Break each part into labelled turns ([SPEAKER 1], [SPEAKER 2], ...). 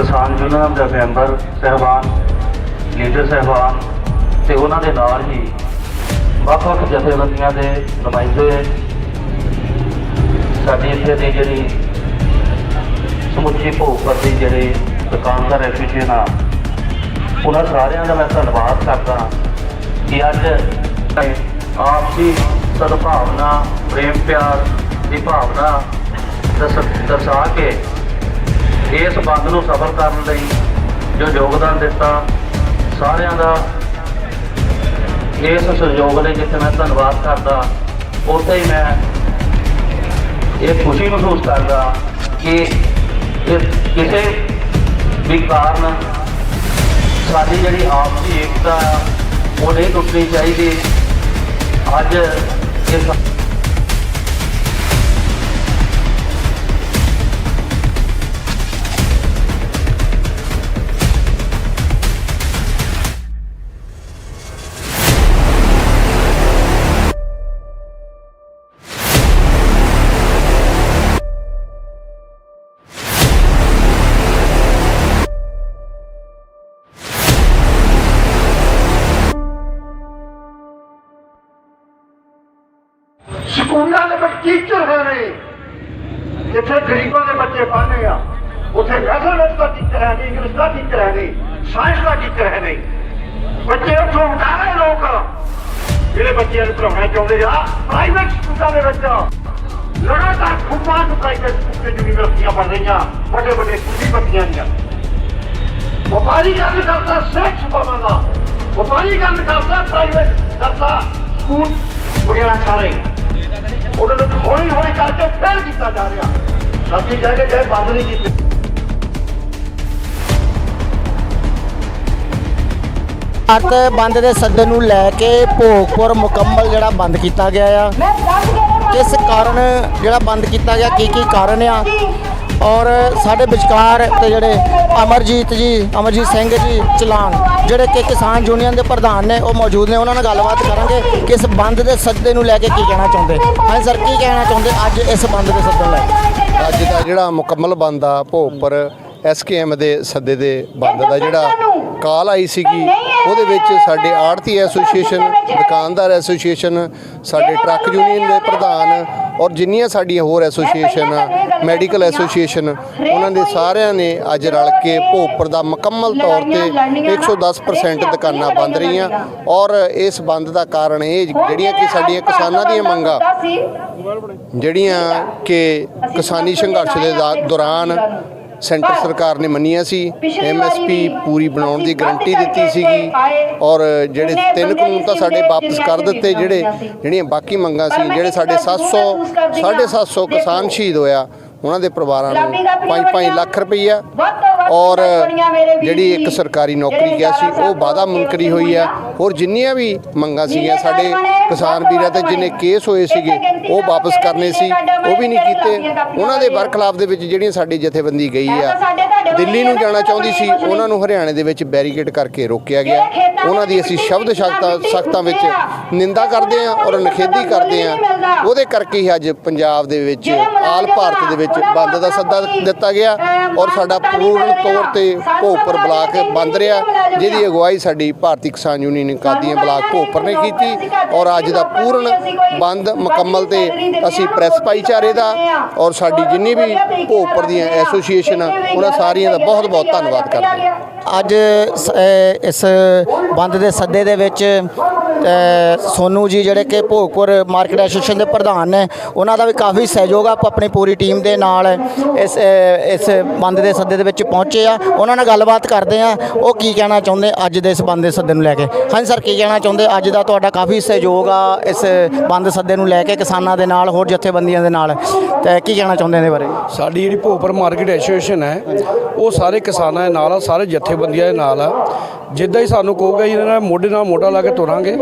[SPEAKER 1] ਕਿਸਾਨ ਯੂਨੀਅਨ ਦੇ ਮੈਂਬਰ ਸਹਿਬਾਨ, ਲੀਡਰ ਸਹਿਬਾਨ ਤੇ ਉਹਨਾਂ ਦੇ ਨਾਲ ਹੀ ਵੱਖ-ਵੱਖ ਜਥੇਬੰਦੀਆਂ ਦੇ ਨੁਮਾਇੰਦੇ ਸਾਡੀ ਇੱਥੇ ਦੀ ਜਿਹੜੀ ਸਮੁੱਚੀ ਭੋਗਪੁਰ ਦੀ ਜਿਹੜੇ ਦੁਕਾਨਦਾਰ ਐਸੋਸੀਏਸ਼ਨ ਆ, ਉਹਨਾਂ ਸਾਰਿਆਂ ਦਾ ਮੈਂ ਧੰਨਵਾਦ ਕਰਦਾ ਕਿ ਅੱਜ ਆਪਸੀ ਸਦਭਾਵਨਾ ਪ੍ਰੇਮ ਪਿਆਰ ਦੀ ਭਾਵਨਾ ਦਰਸ- ਦਰਸਾ ਕੇ ਇਸ ਬੰਦ ਨੂੰ ਸਫਲ ਕਰਨ ਲਈ ਜੋ ਯੋਗਦਾਨ ਦਿੱਤਾ, ਸਾਰਿਆਂ ਦਾ ਇਸ ਸਹਿਯੋਗ ਲਈ ਜਿੱਥੇ ਮੈਂ ਧੰਨਵਾਦ ਕਰਦਾ, ਉੱਥੇ ਹੀ ਮੈਂ ਇਹ ਖੁਸ਼ੀ ਮਹਿਸੂਸ ਕਰਦਾ ਕਿ ਇਸ ਕਿਸੇ ਵੀ ਕਾਰਨ ਸਾਡੀ ਜਿਹੜੀ ਆਪਸੀ ਏਕਤਾ ਆ, ਉਹ ਨਹੀਂ ਟੁੱਟਣੀ ਚਾਹੀਦੀ। ਅੱਜ ਇਸ
[SPEAKER 2] ਸਕੂਲਾਂ ਦੇ ਵਿੱਚ ਟੀਚਰ ਹੈ ਨਹੀਂ ਜਿੱਥੇ ਗਰੀਬਾਂ ਦੇ ਬੱਚੇ ਪੜ੍ਹਦੇ ਆ, ਉੱਥੇ ਮੈਥਮੈਟਿਕਸ ਦਾ ਟੀਚਰ ਹੈ ਨਹੀਂ ਇੰਗਲਿਸ਼ ਦਾ ਟੀਚਰ ਹੈ ਨਹੀਂ ਸਾਇੰਸ ਦਾ ਟੀਚਰ ਹੈ ਨਹੀਂ ਬੱਚੇ ਉੱਥੋਂ ਉਠਾ ਰਹੇ ਲੋਕ ਜਿਹੜੇ ਬੱਚਿਆਂ ਨੂੰ ਪੜਾਉਣਾ ਚਾਹੁੰਦੇ ਆ ਪ੍ਰਾਈਵੇਟ ਸਕੂਲਾਂ ਦੇ ਵਿੱਚ ਲਗਾਤਾਰ ਖੁੱਪਾਂ ਨੂੰ ਪ੍ਰਾਈਵੇਟ ਸਕੂਲ ਤੇ ਯੂਨੀਵਰਸਿਟੀਆਂ ਬਣ ਰਹੀਆਂ ਵੱਡੇ ਵੱਡੇ ਕੁਲੀਪਤੀਆਂ ਦੀਆਂ। ਵਪਾਰੀ ਗੱਲ ਕਰਦਾ ਸੈਕਸ ਪਾਵਾਂ ਦਾ। ਵਪਾਰੀ ਗੱਲ ਕਰਦਾ ਪ੍ਰਾਈਵੇਟ ਕਰਦਾ ਸਕੂਲ ਵਗੈਰਾ ਸਾਰੇ ਉਹਨਾਂ ਨੂੰ ਹੌਲੀ ਹੌਲੀ ਕਰਕੇ ਫੇਰ ਕੀਤਾ ਜਾ ਰਿਹਾ। ਸਾਡੀ ਜਗ੍ਹਾ ਜੇ ਬੰਦ ਨਹੀਂ ਕੀਤੀ।
[SPEAKER 3] ਭਾਰਤ ਬੰਦ ਦੇ ਸੱਦੇ ਨੂੰ ਲੈ ਕੇ ਭੋਗਪੁਰ ਮੁਕੰਮਲ ਜਿਹੜਾ ਬੰਦ ਕੀਤਾ ਗਿਆ ਆ। ਕਿਸ ਕਾਰਨ ਜਿਹੜਾ ਬੰਦ ਕੀਤਾ ਗਿਆ? ਕੀ ਕੀ ਕਾਰਨ ਆ? ਔਰ ਸਾਡੇ ਵਿਚਕਾਰ ਤੇ ਜਿਹੜੇ ਅਮਰਜੀਤ ਜੀ, ਅਮਰਜੀਤ ਸਿੰਘ ਜੀ ਚਲਾਨ, ਜਿਹੜੇ ਕਿ ਕਿਸਾਨ ਯੂਨੀਅਨ ਦੇ ਪ੍ਰਧਾਨ ਨੇ, ਉਹ ਮੌਜੂਦ ਨੇ। ਉਹਨਾਂ ਨਾਲ ਗੱਲਬਾਤ ਕਰਾਂਗੇ ਕਿ ਇਸ ਬੰਦ ਦੇ ਸੱਦੇ ਨੂੰ ਲੈ ਕੇ ਕੀ ਕਹਿਣਾ ਚਾਹੁੰਦੇ। ਹਾਂ ਸਰ, ਕੀ ਕਹਿਣਾ ਚਾਹੁੰਦੇ ਅੱਜ ਇਸ ਬੰਦ ਦੇ ਸੱਦੇ ਨੂੰ ਲੈ ਕੇ?
[SPEAKER 4] ਅੱਜ ਦਾ ਜਿਹੜਾ ਮੁਕੰਮਲ ਬੰਦ ਆ ਭੋਗਪੁਰ ਐਸਕੇਐਮ ਦੇ ਸੱਦੇ ਦੇ ਬੰਦ ਦਾ ਜਿਹੜਾ ਕਾਲ ਆਈ ਸੀਗੀ, ਉਹਦੇ ਵਿੱਚ ਸਾਡੇ ਆੜਤੀ ਐਸੋਸੀਏਸ਼ਨ, ਦੁਕਾਨਦਾਰ ਐਸੋਸੀਏਸ਼ਨ, ਸਾਡੇ ਟਰੱਕ ਯੂਨੀਅਨ ਦੇ ਪ੍ਰਧਾਨ ਔਰ ਜਿੰਨੀਆਂ ਸਾਡੀਆਂ ਹੋਰ ਐਸੋਸੀਏਸ਼ਨ ਆ ਮੈਡੀਕਲ ਐਸੋਸੀਏਸ਼ਨ ਉਹਨਾਂ ਦੇ ਸਾਰਿਆਂ ਨੇ ਅੱਜ ਰਲ ਕੇ ਭੋਗਪੁਰ ਦਾ ਮੁਕੰਮਲ ਤੌਰ ਤੇ 110% ਦੁਕਾਨਾਂ ਬੰਦ ਰਹੀਆਂ। ਔਰ ਇਸ ਬੰਦ ਦਾ ਕਾਰਨ ਇਹ ਜਿਹੜੀਆਂ ਕਿ ਸਾਡੀਆਂ ਕਿਸਾਨਾਂ ਦੀਆਂ ਮੰਗਾਂ ਜਿਹੜੀਆਂ ਕਿ ਕਿਸਾਨੀ ਸੰਘਰਸ਼ ਦੇ ਦਾ- ਦੌਰਾਨ ਸੈਂਟਰ ਸਰਕਾਰ ਨੇ ਮੰਨੀਆਂ ਸੀ ਐਮਐਸਪੀ ਪੂਰੀ ਬਣਾਉਣ ਦੀ ਗਾਰੰਟੀ ਦਿੱਤੀ ਸੀਗੀ ਔਰ ਜਿਹੜੇ ਤਿੰਨ ਕਾਨੂੰਨ ਤਾਂ ਸਾਡੇ ਵਾਪਸ ਕਰ ਦਿੱਤੇ ਜਿਹੜੇ ਜਿਹੜੀਆਂ ਬਾਕੀ ਮੰਗਾਂ ਸੀ ਜਿਹੜੇ ਸਾਡੇ 700 750 ਕਿਸਾਨ ਸ਼ਹੀਦ ਹੋਇਆ ਉਹਨਾਂ ਦੇ ਪਰਿਵਾਰਾਂ ਨੂੰ 5-5 ਲੱਖ ਰੁਪਈਆ। ਔਰ ਜਿਹੜੀ ਇੱਕ ਸਰਕਾਰੀ ਨੌਕਰੀ ਗਿਆ ਸੀ ਉਹ ਵਾਅਦਾ ਮੁਨਕਰੀ ਹੋਈ ਆ। ਹੋਰ ਜਿੰਨੀਆਂ ਵੀ ਮੰਗਾਂ ਸੀਗੀਆਂ ਸਾਡੇ ਕਿਸਾਨ ਵੀਰਾਂ ਤੇ ਜਿੰਨੇ ਕੇਸ ਹੋਏ ਸੀਗੇ ਉਹ ਵਾਪਸ ਕਰਨੇ ਸੀ ਉਹ ਵੀ ਨਹੀਂ ਕੀਤੇ। ਉਹਨਾਂ ਦੇ ਬਰਖਲਾਫ ਦੇ ਵਿੱਚ ਜਿਹੜੀਆਂ ਸਾਡੀ ਜਥੇਬੰਦੀ ਗਈ ਆ ਦਿੱਲੀ ਨੂੰ ਜਾਣਾ ਚਾਹੁੰਦੀ ਸੀ ਉਹਨਾਂ ਨੂੰ ਹਰਿਆਣੇ ਦੇ ਵਿੱਚ ਬੈਰੀਕੇਡ ਕਰਕੇ ਰੋਕਿਆ ਗਿਆ। ਉਹਨਾਂ ਦੀ ਅਸੀਂ ਸ਼ਬਦ ਸ਼ਕਤਾਂ ਸਖਤਾਂ ਵਿੱਚ ਨਿੰਦਾ ਕਰਦੇ ਆ ਔਰ ਨਖੇਦੀ ਕਰਦੇ ਆ ਉਹਦੇ ਕਰਕੇ ਹੀ ਅੱਜ ਪੰਜਾਬ ਦੇ ਵਿੱਚ ਆਲ ਭਾਰਤ ਦੇ ਵਿੱਚ ਬੰਦ ਦਾ ਸੱਦਾ ਦਿੱਤਾ ਗਿਆ ਔਰ ਸਾਡਾ ਪੂਰਨ ਤੌਰ ਤੇ ਭੋਪਰ ਬਲਾਕ ਬੰਦ ਰਿਹਾ ਜਿਹਦੀ ਅਗਵਾਈ ਸਾਡੀ ਭਾਰਤੀ ਕਿਸਾਨ ਯੂਨੀਅਨ ਕਾਦੀਆਂ ਬਲਾਕ ਭੋਪਰ ਨੇ ਕੀਤੀ। ਔਰ ਅੱਜ ਦਾ ਪੂਰਨ ਬੰਦ ਮੁਕੰਮਲ ਤੇ ਅਸੀਂ ਪ੍ਰੈਸ ਭਾਈਚਾਰੇ ਦਾ ਔਰ ਸਾਡੀ ਜਿੰਨੀ ਵੀ ਭੋਪਰ ਦੀਆਂ ਐਸੋਸੀਏਸ਼ਨ ਉਹਨਾਂ ਸਾਰੀਆਂ ਦਾ ਬਹੁਤ ਬਹੁਤ ਧੰਨਵਾਦ ਕਰਦੇ ਹਾਂ।
[SPEAKER 3] ਅੱਜ ਇਸ ਬੰਦ ਦੇ ਸੱਦੇ ਦੇ ਵਿੱਚ ਸੋਨੂ ਜੀ ਜਿਹੜੇ ਕਿ ਭੋਗਪੁਰ ਮਾਰਕੀਟ ਐਸੋਸੀਏਸ਼ਨ ਦੇ ਪ੍ਰਧਾਨ ਨੇ, ਉਹਨਾਂ ਦਾ ਵੀ ਕਾਫੀ ਸਹਿਯੋਗ ਆ ਆਪਣੀ ਪੂਰੀ ਟੀਮ ਦੇ ਨਾਲ ਇਸ ਇਸ ਬੰਦ ਦੇ ਸੱਦੇ ਦੇ ਵਿੱਚ ਪਹੁੰਚੇ ਆ। ਉਹਨਾਂ ਨਾਲ ਗੱਲਬਾਤ ਕਰਦੇ ਆ, ਉਹ ਕੀ ਕਹਿਣਾ ਚਾਹੁੰਦੇ ਅੱਜ ਦੇ ਇਸ ਬੰਦ ਦੇ ਸੱਦੇ ਨੂੰ ਲੈ ਕੇ? ਹਾਂਜੀ ਸਰ, ਕੀ ਕਹਿਣਾ ਚਾਹੁੰਦੇ? ਅੱਜ ਦਾ ਤੁਹਾਡਾ ਕਾਫੀ ਸਹਿਯੋਗ ਆ ਇਸ ਬੰਦ ਸੱਦੇ ਨੂੰ ਲੈ ਕੇ, ਕਿਸਾਨਾਂ ਦੇ ਨਾਲ, ਹੋਰ ਜਥੇਬੰਦੀਆਂ ਦੇ ਨਾਲ। ਤੇ ਕੀ ਕਹਿਣਾ ਚਾਹੁੰਦੇ ਇਹਦੇ ਬਾਰੇ?
[SPEAKER 5] ਸਾਡੀ ਜਿਹੜੀ ਭੋਪਰ ਮਾਰਕੀਟ ਐਸੋਸੀਏਸ਼ਨ ਹੈ, ਉਹ ਸਾਰੇ ਕਿਸਾਨਾਂ ਦੇ ਨਾਲ ਆ, ਸਾਰੇ ਜਥੇਬੰਦੀਆਂ ਦੇ ਨਾਲ ਆ। ਜਿੱਦਾਂ ਹੀ ਸਾਨੂੰ ਕਹੋਗੇ ਜੀ, ਇਹਨਾਂ ਨਾਲ ਮੋਢੇ ਨਾਲ ਮੋਢਾ ਲਾ ਕੇ ਤੁਰਾਂਗੇ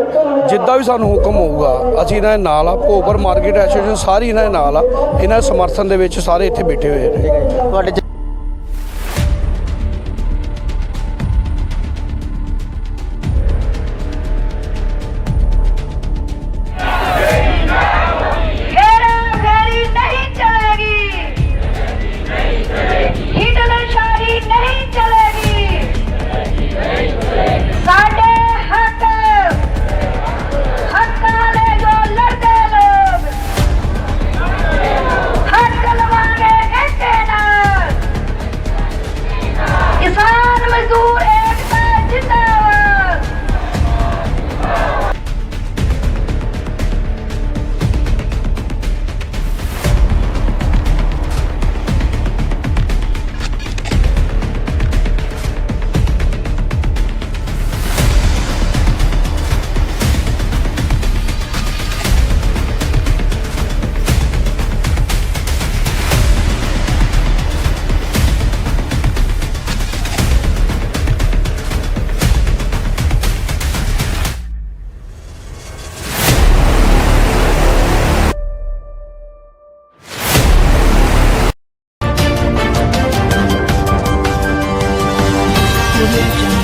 [SPEAKER 5] ਜਿੱਦਾਂ ਵੀ ਸਾਨੂੰ ਹੁਕਮ ਹੋਊਗਾ, ਅਸੀਂ ਇਹਨਾਂ ਦੇ ਨਾਲ ਆ, ਭੋਪਰ ਮਾਰਕੀਟ ਐਸੋਸੀਏਸ਼ਨ ਸਾਰੀ ਇਹਨਾਂ ਦੇ ਨਾਲ ਆ, ਇਹਨਾਂ ਦੇ ਸਮਰਥਨ ਦੇ ਵਿੱਚ ਸਾਰੇ ਇੱਥੇ ਬੈਠੇ ਹੋਏ ਨੇ।
[SPEAKER 3] ਤੁਹਾਡੇ audio